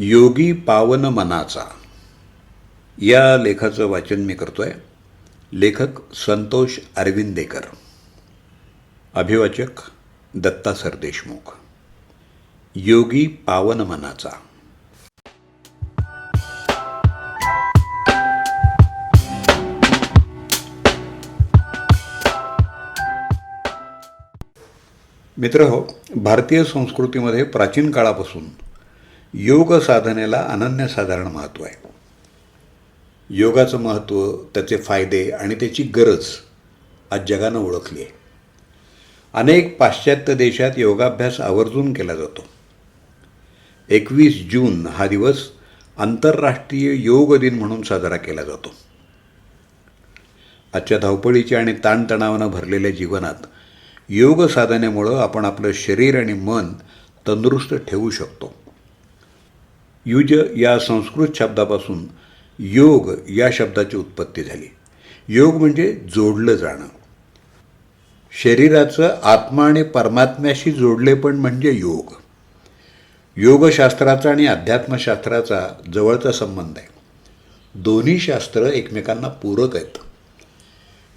योगी पावन मनाचा. या लेखाचं वाचन मी करतो आहे लेखक संतोष अरविंदेकर. अभिवाचक दत्ता सरदेशमुख. योगी पावन मनाचा. मित्र हो भारतीय संस्कृतीमध्ये प्राचीन काळापासून योग साधनेला अनन्यसाधारण महत्त्व आहे. योगाचं महत्त्व त्याचे फायदे आणि त्याची गरज आज जगानं ओळखली आहे. अनेक पाश्चात्य देशात योगाभ्यास आवर्जून केला जातो. एकवीस जून हा दिवस आंतरराष्ट्रीय योग दिन म्हणून साजरा केला जातो. आजच्या धावपळीच्या आणि ताणतणावानं भरलेल्या जीवनात योग साधनेमुळं आपण आपलं शरीर आणि मन तंदुरुस्त ठेवू शकतो. युज या संस्कृत शब्दापासून योग या शब्दाची उत्पत्ती झाली. योग म्हणजे जोडलं जाणं. शरीराचं आत्मा आणि परमात्म्याशी जोडले पण म्हणजे योग. योगशास्त्राचा आणि अध्यात्मशास्त्राचा जवळचा संबंध आहे. दोन्ही शास्त्र एकमेकांना पूरक आहेत.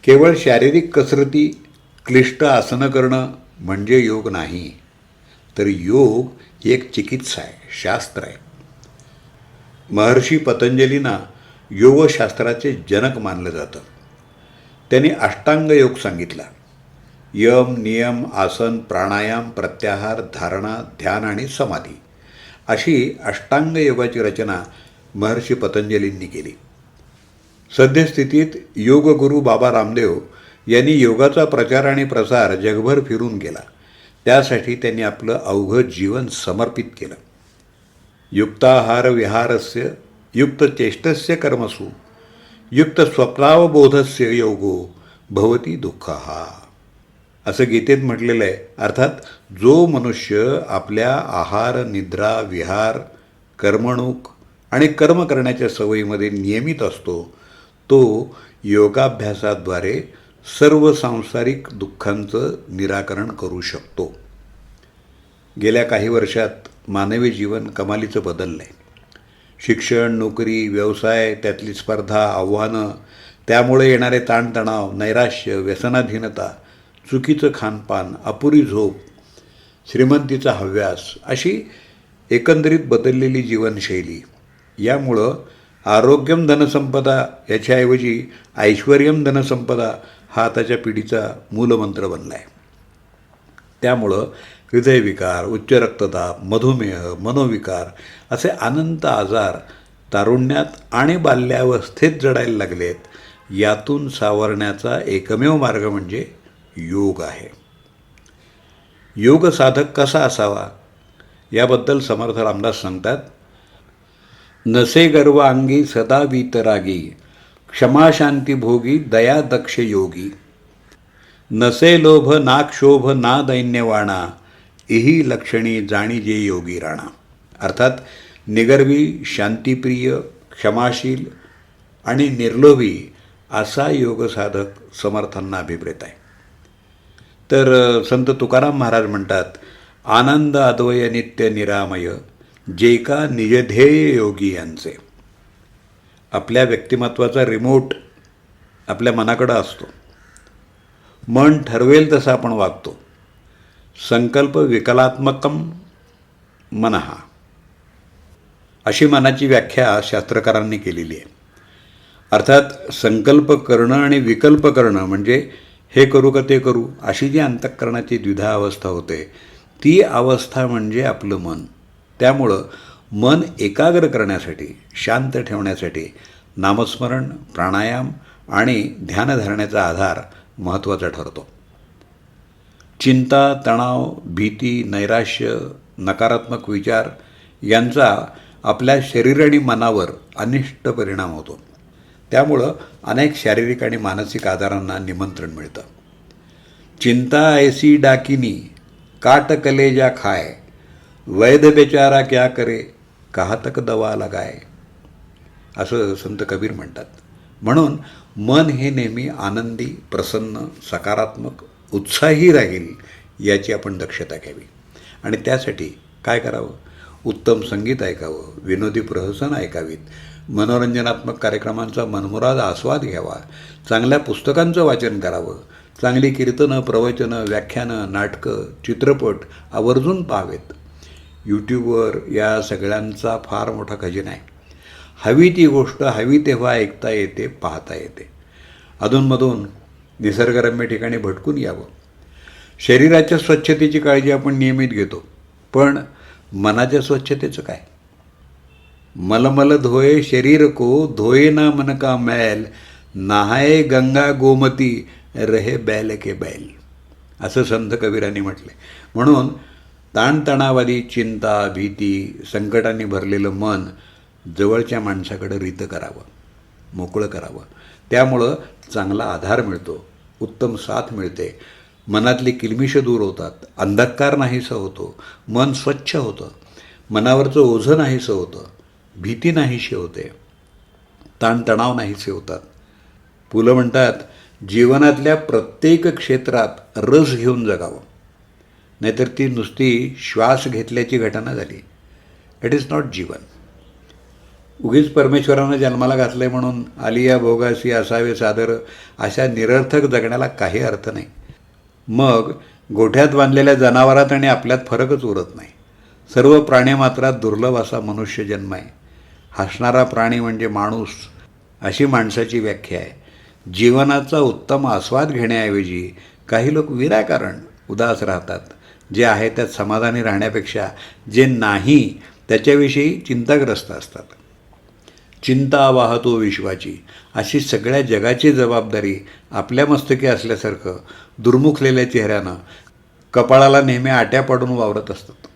केवळ शारीरिक कसरती क्लिष्ट आसनं करणं म्हणजे योग नाही. तर योग ही एक चिकित्सा आहे शास्त्र आहे. महर्षी पतंजलींना योगशास्त्राचे जनक मानलं जातं. त्यांनी अष्टांग योग सांगितला. यम नियम आसन प्राणायाम प्रत्याहार धारणा ध्यान आणि समाधी अशी अष्टांग योगाची रचना महर्षी पतंजलींनी केली. सद्यस्थितीत योगगुरू बाबा रामदेव यांनी योगाचा प्रचार आणि प्रसार जगभर फिरून गेला. त्यासाठी त्यांनी आपलं अवघं जीवन समर्पित केलं. युक्ताहार विहारस्य युक्त चेष्टस्य कर्मसु युक्तस्वप्नावबोधस्य योगो भवती दुःखहा असं गीतेत म्हटलेलं आहे. अर्थात जो मनुष्य आपल्या आहार निद्रा विहार कर्मणूक आणि कर्म करण्याच्या सवयीमध्ये नियमित असतो तो योगाभ्यासाद्वारे सर्व सांसारिक दुःखांचं निराकरण करू शकतो. गेल्या काही वर्षात मानवी जीवन कमालीचं बदललं आहे शिक्षण नोकरी व्यवसाय त्यातली स्पर्धा आव्हानं त्यामुळे येणारे ताणतणाव नैराश्य व्यसनाधीनता चुकीचं खानपान अपुरी झोप श्रीमंतीचा हव्यास अशी एकंदरीत बदललेली जीवनशैली. यामुळं आरोग्यम धनसंपदा याच्याऐवजी ऐश्वर्यम धनसंपदा हा आताच्या पिढीचा मूलमंत्र बनला आहे त्यामुळं हृदयविकार उच्च रक्तदाब मधुमेह मनोविकार असे अनंत आजार तारुण्यात आणि बाल्यावस्थेत जडायला लागलेत. यातून सावरण्याचा एकमेव मार्ग म्हणजे योग आहे. योग साधक कसा असावा? याबद्दल समर्थ रामदास सांगतात नसे गर्वांगी सदा वीतरागी क्षमाशांती भोगी दया दक्ष योगी. नसे लोभ ना क्षोभ ना दैन्यवाणा इही लक्षणी जाणीजे योगी राणा. अर्थात निगर्वी शांतिप्रिय क्षमाशील आणि निर्लोभी असा योगसाधक समर्थांना अभिप्रेत आहे. तर संत तुकाराम महाराज म्हणतात आनंद अद्वय नित्य निरामय जे का निजध्येय योगी यांचे. आपल्या व्यक्तिमत्वाचा रिमोट आपल्या मनाकडं असतो. मन ठरवेल तसं आपण वागतो. संकल्प विकलात्मकम मनहा अशी मनाची व्याख्या शास्त्रकारांनी केलेली आहे. अर्थात संकल्प करणं आणि विकल्प करणं म्हणजे हे करू का ते करू अशी जी अंतःकरणाची द्विधा अवस्था होते ती अवस्था म्हणजे आपलं मन. त्यामुळं मन एकाग्र करण्यासाठी शांत ठेवण्यासाठी नामस्मरण प्राणायाम आणि ध्यानधारण्याचा आधार महत्त्वाचा ठरतो. चिंता तणाव भीती नैराश्य नकारात्मक विचार यांचा आपल्या शरीर आणि मनावर अनिष्ट परिणाम होतो. त्यामुळं अनेक शारीरिक आणि मानसिक आजारांना निमंत्रण मिळतं. चिंता ऐसी डाकिनी काट कलेजा खाय वैध बेचारा क्या करे कहातक दवा लगाय असं संत कबीर म्हणतात. म्हणून मन हे नेहमी आनंदी प्रसन्न सकारात्मक उत्साही राहील याची आपण दक्षता घ्यावी. आणि त्यासाठी काय करावं? उत्तम संगीत ऐकावं विनोदी प्रहसन ऐकावीत मनोरंजनात्मक कार्यक्रमांचा मनमुराद आस्वाद घ्यावा चांगल्या पुस्तकांचं वाचन करावं चांगली कीर्तनं प्रवचनं व्याख्यानं नाटकं चित्रपट आवर्जून पाहावेत. यूट्यूबवर या सगळ्यांचा फार मोठा खजिना आहे. हवी ती गोष्ट हवी तेव्हा ऐकता येते पाहता येते. अधूनमधून निसर्गरम्य ठिकाणी भटकून यावं. शरीराच्या स्वच्छतेची काळजी आपण नियमित घेतो. पण मनाच्या स्वच्छतेचं काय? मलमल धोये शरीर को धोये ना मन का मैल नाहाये गंगा गोमती रहे बैल के बैल. असं संत कबीरांनी म्हटले. म्हणून ताणतणावादी चिंता भीती संकटांनी भरलेलं मन जवळच्या माणसाकडे रीत करावं मोकळं करावं. त्यामुळं चांगला आधार मिळतो उत्तम साथ मिळते. मनातली किलमिशं दूर होतात अंधकार नाहीसं होतो मन स्वच्छ होतं. मनावरचं ओझं नाहीसं होतं भीती नाहीशी होते. ताणतणाव नाहीसे होतात. पुलं म्हणतात जीवनातल्या प्रत्येक क्षेत्रात रस घेऊन जगावं. नाहीतर ती नुसती श्वास घेतल्याची घटना झाली. इट इज नॉट जीवन. उगीच परमेश्वरानं जन्माला घातलंय म्हणून आलिया भोगासी असावे सादर अशा निरर्थक जगण्याला काही अर्थ नाही. मग गोठ्यात बांधलेल्या जनावरात आणि आपल्यात फरकच उरत नाही. सर्व प्राणीमात्रात दुर्लभ असा मनुष्य जन्म आहे. हसणारा प्राणी म्हणजे माणूस अशी माणसाची व्याख्या आहे. जीवनाचा उत्तम आस्वाद घेण्याऐवजी काही लोक विनाकारण उदास राहतात जे आहे त्यात समाधानी राहण्यापेक्षा जे नाही त्याच्याविषयी चिंताग्रस्त असतात. चिंता वाहतो विश्वाची. अशी सगळ्या जगाची जबाबदारी आपल्या मस्तकी असल्यासारखं दुर्मुखलेल्या चेहऱ्यानं कपाळाला नेहमी आट्या पडून वावरत असतात.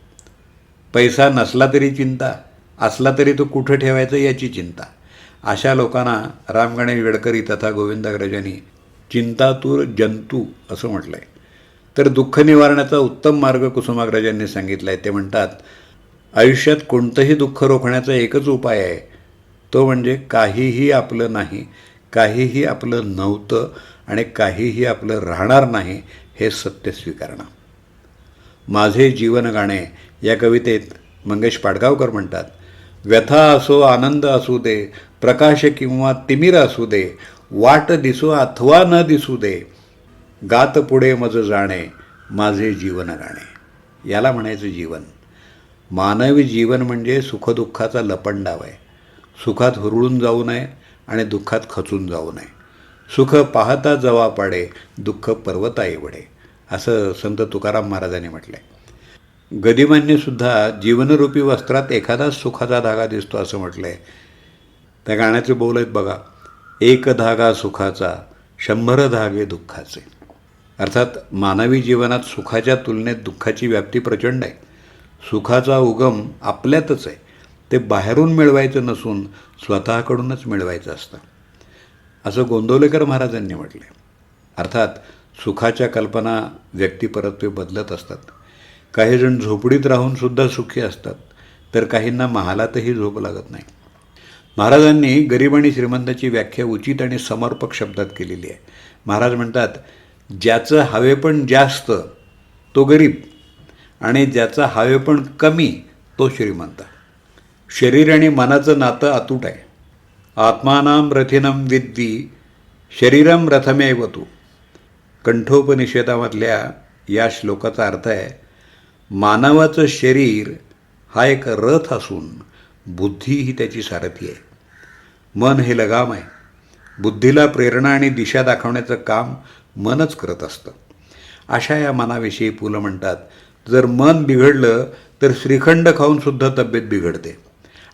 पैसा नसला तरी चिंता असला तरी तो कुठं ठेवायचा याची चिंता. अशा लोकांना राम गणेश गडकरी तथा गोविंदाग्रजांनी चिंतातूर जंतू असं म्हटलं आहे तर दुःख निवारण्याचा उत्तम मार्ग कुसुमाग्रजांनी सांगितला आहे ते म्हणतात आयुष्यात कोणतंही दुःख रोखण्याचा एकच उपाय आहे तो म्हणजे काहीही आपलं नाही काहीही आपलं नव्हतं आणि काहीही आपलं राहणार नाही हे सत्य स्वीकारणं. माझे जीवन गाणे या कवितेत मंगेश पाडगावकर म्हणतात व्यथा असो आनंद असू दे प्रकाश किंवा तिमिर असू दे वाट दिसो अथवा न दिसू दे गात पुढे मज जाणे माझे जीवन गाणे. याला म्हणायचं जीवन. मानवी जीवन म्हणजे सुखदुःखाचा लपंडाव आहे. सुखात हुरळून जाऊ नये आणि दुःखात खचून जाऊ नये. सुख पाहता जवा पाडे दुःख पर्वता एवढे असं संत तुकाराम महाराजांनी म्हटलं आहे गदिमांनीसुद्धा जीवनरूपी वस्त्रात एखादाच सुखाचा धागा दिसतो असं म्हटलं आहे त्या गाण्याचे बोल आहेत बघा एक धागा सुखाचा शंभर धागे दुःखाचे. अर्थात मानवी जीवनात सुखाच्या तुलनेत दुःखाची व्याप्ती प्रचंड आहे. सुखाचा उगम आपल्यातच आहे. ते बाहेरून मिळवायचं नसून स्वतःकडूनच मिळवायचं असतं. असं गोंदवलेकर महाराजांनी म्हटले अर्थात सुखाच्या कल्पना व्यक्तिपरत्वे बदलत असतात. काही जण झोपडीत राहूनसुद्धा सुखी असतात तर काहींना महालातही झोप लागत नाही. महाराजांनी गरीब आणि श्रीमंताची व्याख्या उचित आणि समर्पक शब्दात केलेली आहे. महाराज म्हणतात ज्याचं हवेपण जास्त तो गरीब आणि ज्याचा हवेपण कमी तो श्रीमंत. शरीर आणि मनाचं नातं अतूट आहे. आत्मानाम रथिनम विद्वी शरीरम रथमेव तू. कंठोपनिषेधामधल्या या श्लोकाचा अर्थ आहे मानवाचं शरीर हा एक रथ असून बुद्धी ही त्याची सारथी आहे. मन हे लगाम आहे. बुद्धीला प्रेरणा आणि दिशा दाखवण्याचं काम मनच करत असतं. अशा या मनाविषयी पुलं म्हणतात जर मन बिघडलं तर श्रीखंड खाऊनसुद्धा तब्येत बिघडते.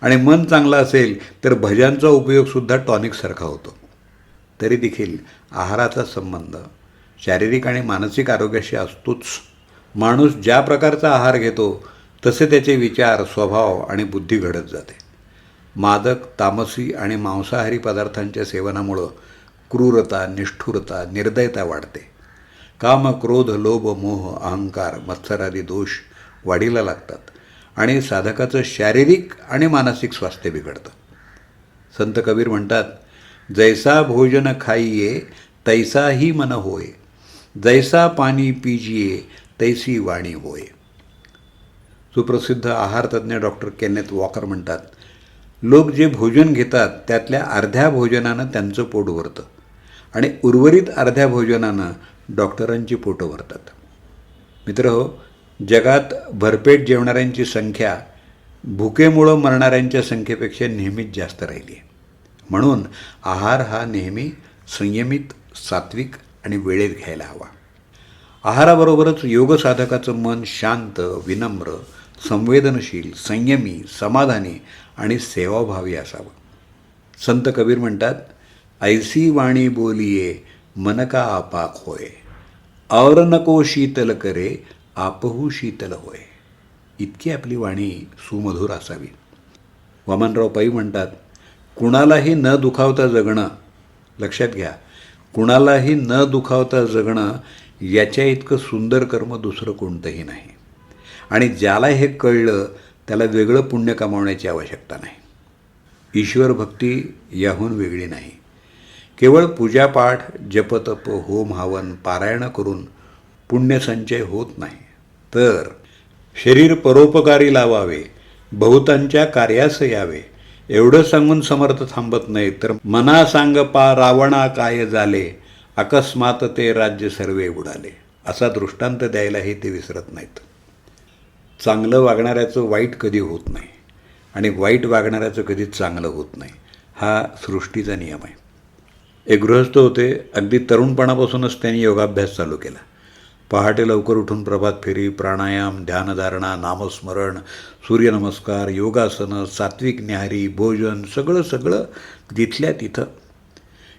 आणि मन चांगलं असेल तर भज्यांचा उपयोगसुद्धा टॉनिकसारखा होतो. तरी देखील आहाराचा संबंध शारीरिक आणि मानसिक आरोग्याशी असतोच. माणूस ज्या प्रकारचा आहार घेतो तसे त्याचे विचार स्वभाव आणि बुद्धी घडत जाते. मादक तामसी आणि मांसाहारी पदार्थांच्या सेवनामुळं क्रूरता निष्ठुरता निर्दयता वाढते. काम क्रोध लोभ मोह अहंकार मत्सरादी दोष वाढीला लागतात. आणि साधकाचं शारीरिक आणि मानसिक स्वास्थ्य बिघडतं. संत कबीर म्हणतात जैसा भोजन खाईये तैसाही मन होय. जैसा पाणी पिजिये तैसी वाणी होय. सुप्रसिद्ध आहारतज्ञ डॉक्टर केनेथ वॉकर म्हणतात लोक जे भोजन घेतात त्यातल्या अर्ध्या भोजनानं त्यांचं पोट भरतं आणि उर्वरित अर्ध्या भोजनानं डॉक्टरांची पोटं भरतात. मित्र हो जगात भरपेट जेवणाऱ्यांची संख्या भुकेमुळं मरणाऱ्यांच्या संख्येपेक्षा नेहमीच जास्त राहिली आहे. म्हणून आहार हा नेहमी संयमित सात्विक आणि वेळेत घ्यायला हवा. आहाराबरोबरच योगसाधकाचं मन शांत विनम्र संवेदनशील संयमी समाधानी आणि सेवाभावी असावं. संत कबीर म्हणतात ऐसी वाणी बोलिये मन का आपाक होय. और नको शीतल करे आपहू शीतल होय. इतकी आपली वाणी सुमधुर असावी. वामनराव पाई म्हणतात कुणालाही न दुखावता जगणं लक्षात घ्या कुणालाही न दुखावता जगणं याच्या इतकं सुंदर कर्म दुसरं कोणतंही नाही. आणि ज्याला हे कळलं त्याला वेगळं पुण्य कमावण्याची आवश्यकता नाही. ईश्वर भक्ती याहून वेगळी नाही. केवळ पूजापाठ जपतप होम हवन पारायण करून पुण्यसंचय होत नाही. तर शरीर परोपकारी लावावे बहुतांच्या कार्यास यावे. एवढं सांगून समर्थ थांबत नाही तर मना सांग पा रावणा काय झाले अकस्मात ते राज्य सर्वे उडाले. असा दृष्टांत द्यायलाही ते विसरत नाहीत. चांगलं वागणाऱ्याचं वाईट कधी होत नाही आणि वाईट वागणाऱ्याचं कधी चांगलं होत नाही हा सृष्टीचा नियम आहे. एक गृहस्थ होते अगदी तरुणपणापासूनच त्यांनी योगाभ्यास चालू केला. पहाटे लवकर उठून प्रभात फेरी प्राणायाम ध्यानधारणा नामस्मरण सूर्यनमस्कार योगासनं सात्विक न्याहारी भोजन सगळं सगळं तिथल्या तिथं.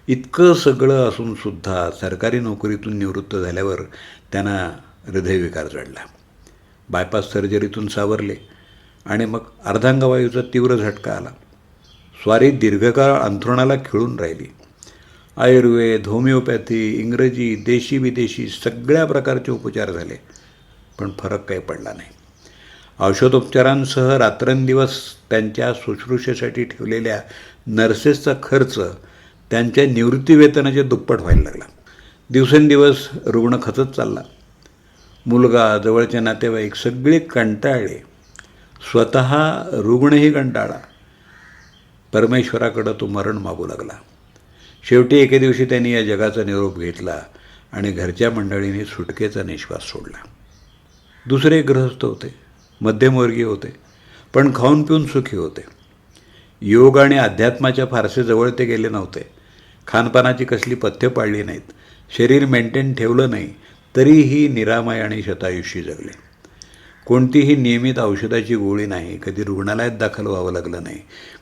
इतकं सगळं असूनसुद्धा सरकारी नोकरीतून निवृत्त झाल्यावर त्यांना हृदयविकार जडला बायपास सर्जरीतून सावरले आणि मग अर्धांगवायूचा तीव्र झटका आला. स्वारी दीर्घकाळ अंथरुणाला खिळून राहिली. आयुर्वेद होमिओपॅथी इंग्रजी देशी विदेशी सगळ्या प्रकारचे उपचार झाले. पण फरक काही पडला नाही. औषधोपचारांसह रात्रंदिवस त्यांच्या शुश्रूषेसाठी ठेवलेल्या नर्सेसचा खर्च त्यांच्या निवृत्तीवेतनाच्या दुप्पट व्हायला लागला. दिवसेंदिवस रुग्ण खचत चालला. मुलगा जवळचे नातेवाईक सगळे कंटाळले. स्वतः रुग्णही कंटाळा परमेश्वराकडं तो मरण मागू लागला. शेवटी एके दिवशी त्यांनी या जगाचा निरोप घेतला आणि घरच्या मंडळीने सुटकेचा निश्वास सोडला. दुसरे गृहस्थ होते मध्यमवर्गीय होते पण खाऊन पिऊन सुखी होते. योग आणि अध्यात्माच्या फारसे जवळ ते गेले नव्हते. खानपानाची कसली पथ्य पाळली नाहीत. शरीर मेंटेन ठेवलं नाही तरीही निरामय आणि शतायुषी जगले. कोणतीही नियमित औषधाची गोळी नाही कधी रुग्णालयात दाखल व्हावं लागलं नाही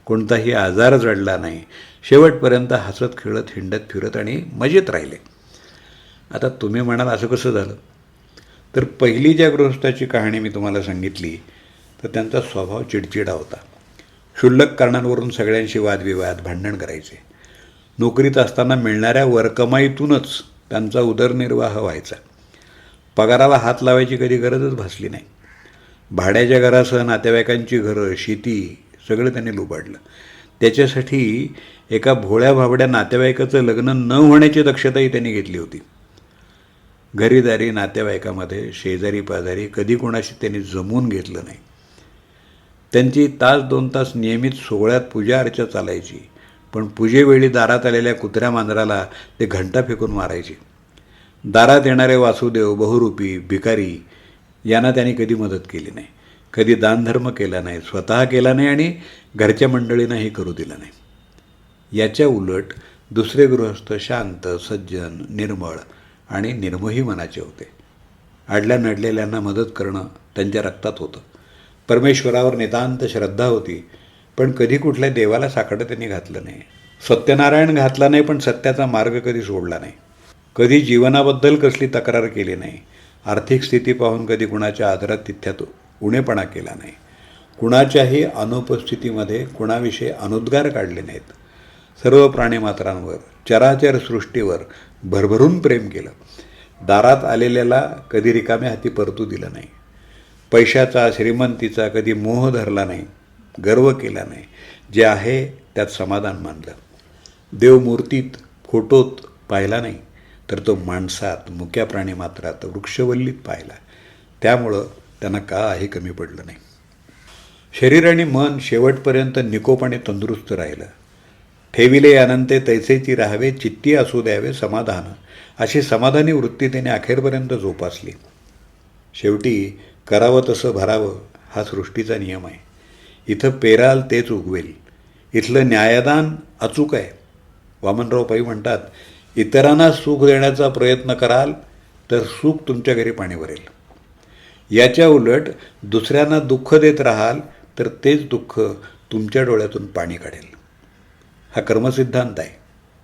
कोणताही आजार जडला नाही शेवटपर्यंत हसत खेळत हिंडत फिरत आणि मजेत राहिले. आता तुम्ही म्हणाल असं कसं झालं? तर पहिली ज्या गृहस्थाची कहाणी मी तुम्हाला सांगितली तर त्यांचा स्वभाव चिडचिडा होता. क्षुल्लक कारणांवरून सगळ्यांशी वादविवाद भांडण करायचे. नोकरीत असताना मिळणाऱ्या वरकमाईतूनच त्यांचा उदरनिर्वाह व्हायचा. पगाराला हात लावायची कधी गरजच भासली नाही. भाड्याच्या घरासह नातेवाईकांची घरं शेती सगळं त्यांनी लुबाडलं. त्याच्यासाठी एका भोळ्या भाबड्या नातेवाईकाचं लग्न न होण्याची दक्षताही त्यांनी घेतली होती. घरीदारी नातेवाईकामध्ये शेजारी पाजारी कधी कोणाशी त्यांनी जमवून घेतलं नाही. त्यांची तास दोन तास नियमित सोहळ्यात पूजा अर्चा चालायची पण पूजेवेळी दारात आलेल्या कुत्र्या मांजराला ते घंटा फेकून मारायचे. दारात येणारे वासुदेव बहुरूपी भिकारी यांना त्यांनी कधी मदत केली नाही. कधी दानधर्म केला नाही स्वतः केला नाही आणि घरच्या मंडळींनाही करू दिलं नाही. याच्या उलट दुसरे गृहस्थ शांत सज्जन निर्मळ आणि निर्मोही मनाचे होते. आडल्या नडलेल्यांना मदत करणं त्यांच्या रक्तात होतं. परमेश्वरावर नितांत श्रद्धा होती पण कधी कुठल्या देवाला साकडं त्यांनी घातलं नाही. सत्यनारायण घातला नाही पण सत्याचा मार्ग कधी सोडला नाही. कधी जीवनाबद्दल कसली तक्रार केली नाही. आर्थिक स्थिती पाहून कधी कुणाच्या आदरात तिथ्यात उणेपणा केला नाही. कुणाच्याही अनुपस्थितीमध्ये कुणाविषयी अनुद्गार काढले नाहीत. सर्व प्राणीमात्रांवर चराचर सृष्टीवर भरभरून प्रेम केलं. दारात आलेल्याला कधी रिकाम्या हाती परतू दिलं नाही. पैशाचा श्रीमंतीचा कधी मोह धरला नाही गर्व केला नाही. जे आहे त्यात समाधान मानलं. देवमूर्तीत फोटोत पाहिला नाही. तर तो माणसात मुक्या प्राणीमात्रात वृक्षवल्लीत पाहिला. त्यामुळं त्यांना काही कमी पडलं नाही. शरीर आणि मन शेवटपर्यंत निकोपाने तंदुरुस्त राहिलं. ठेविले अनंते तैसेची राहावे चित्ती असू द्यावे समाधान अशी समाधानी वृत्ती त्याने अखेरपर्यंत जोपासली. शेवटी करावं तसं भरावं हा सृष्टीचा नियम आहे. इथं पेराल तेच उगवेल. इथलं न्यायदान अचूक आहे. वामनराव पै म्हणतात इतरांना सुख देण्याचा प्रयत्न कराल तर सुख तुमच्या घरी पाणी भरेल याच्या उलट दुसऱ्यांना दुःख देत राहाल तर तेच दुःख तुमच्या डोळ्यातून पाणी काढेल. हा कर्मसिद्धांत आहे.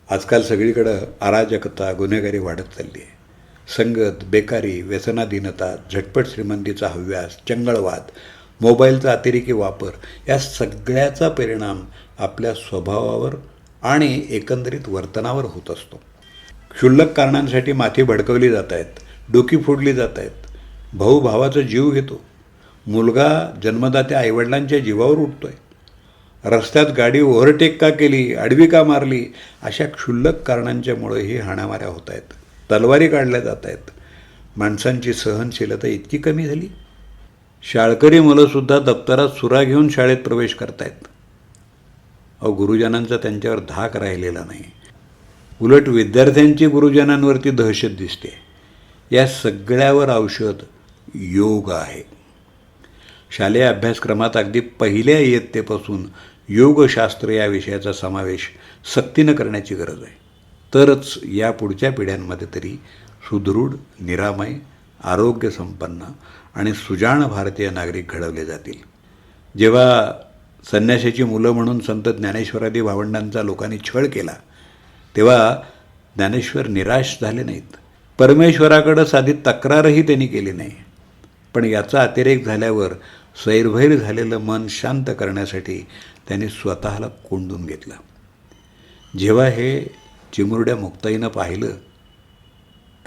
आजकाल सगळीकडं अराजकता गुन्हेगारी वाढत चालली आहे. संगत बेकारी व्यसनाधीनता झटपट श्रीमंतीचा हव्यास चंगळवाद मोबाईलचा अतिरेकी वापर या सगळ्याचा परिणाम आपल्या स्वभावावर आणि एकंदरीत वर्तनावर होत असतो. क्षुल्लक कारणांसाठी माथी भडकवली जात आहेत डोकी फोडली जात आहेत. भाऊ भावाचा जीव घेतो. मुलगा जन्मदात्या आईवडिलांच्या जीवावर उठतोय. रस्त्यात गाडी ओव्हरटेक का केली आडवी का मारली अशा क्षुल्लक कारणांच्यामुळे ही हाणामाऱ्या होत आहेत. तलवारी काढल्या जात आहेत. माणसांची सहनशीलता इतकी कमी झाली. शाळकरी मुलंसुद्धा दप्तरात सुरा घेऊन शाळेत प्रवेश करतायत. अहो गुरुजनांचा त्यांच्यावर धाक राहिलेला नाही. उलट विद्यार्थ्यांची गुरुजनांवरती दहशत दिसते. या सगळ्यावर औषध योग आहे. शालेय अभ्यासक्रमात अगदी पहिल्या इयत्तेपासून योगशास्त्र या विषयाचा समावेश सक्तीनं करण्याची गरज आहे. तरच या पुढच्या पिढ्यांमध्ये तरी सुदृढ निरामय आरोग्यसंपन्न आणि सुजाण भारतीय नागरिक घडवले जातील. जेव्हा संन्याशाची मुलं म्हणून संत ज्ञानेश्वरादी भावंडांचा लोकांनी छळ केला तेव्हा ज्ञानेश्वर निराश झाले नाहीत. परमेश्वराकडं साधी तक्रारही त्यांनी केली नाही. पण याचा अतिरेक झाल्यावर सैरभैर झालेलं मन शांत करण्यासाठी त्यांनी स्वतःला कोंडून घेतलं. जेव्हा हे चिमुरड्या मुक्ताईनं पाहिलं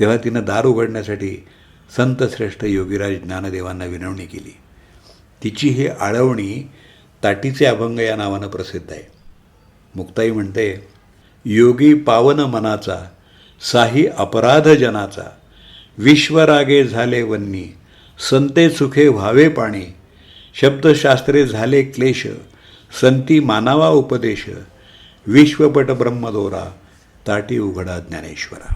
तेव्हा तिनं दार उघडण्यासाठी संतश्रेष्ठ योगीराज ज्ञानदेवांना विनवणी केली. तिची ही आळवणी ताटीचे अभंग या नावानं प्रसिद्ध आहे. मुक्ताई म्हणते योगी पावन मनाचा साही अपराध जनाचा विश्वरागे झाले वन्नी संते सुखे व्हावे पाणी शब्दशास्त्रे झाले क्लेश संती मानावा उपदेश विश्वपट ब्रह्मदोरा ताटी उघडा ज्ञानेश्वरा.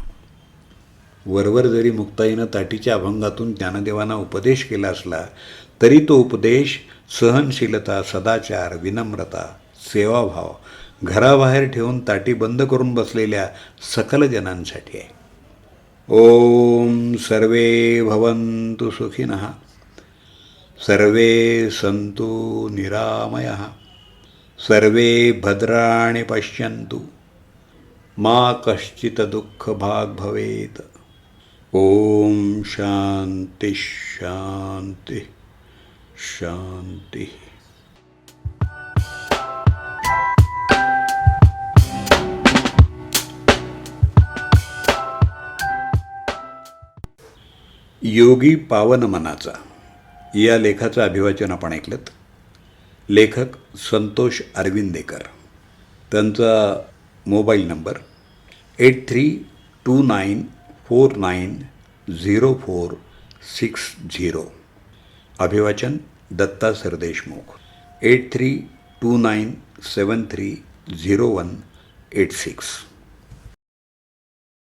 वरवर जरी मुक्ताईनं ताटीच्या अभंगातून ज्ञानदेवांना उपदेश केला असला तरी तो उपदेश सहनशीलता सदाचार विनम्रता सेवाभाव घराबाहेर ठेवून ताटी बंद करून बसलेल्या सकल जनांसाठी आहे. ओम सर्वे भवन्तु सुखिनः सर्वे सन्तु निरामयः सर्वे भद्राणि पश्यन्तु मा कश्चित् दुःखभाग् भवेत्। ओम शांती शांती शांती योगी पावन मनाचा या लेखाचं अभिवाचन आपण ऐकलं लेखक संतोष अरविंदेकर. त्यांचा mobile number eight three two nine four nine zero four six zero. अभिवाचन Datta Sardeshmukh eight three two nine seven three zero one eight six.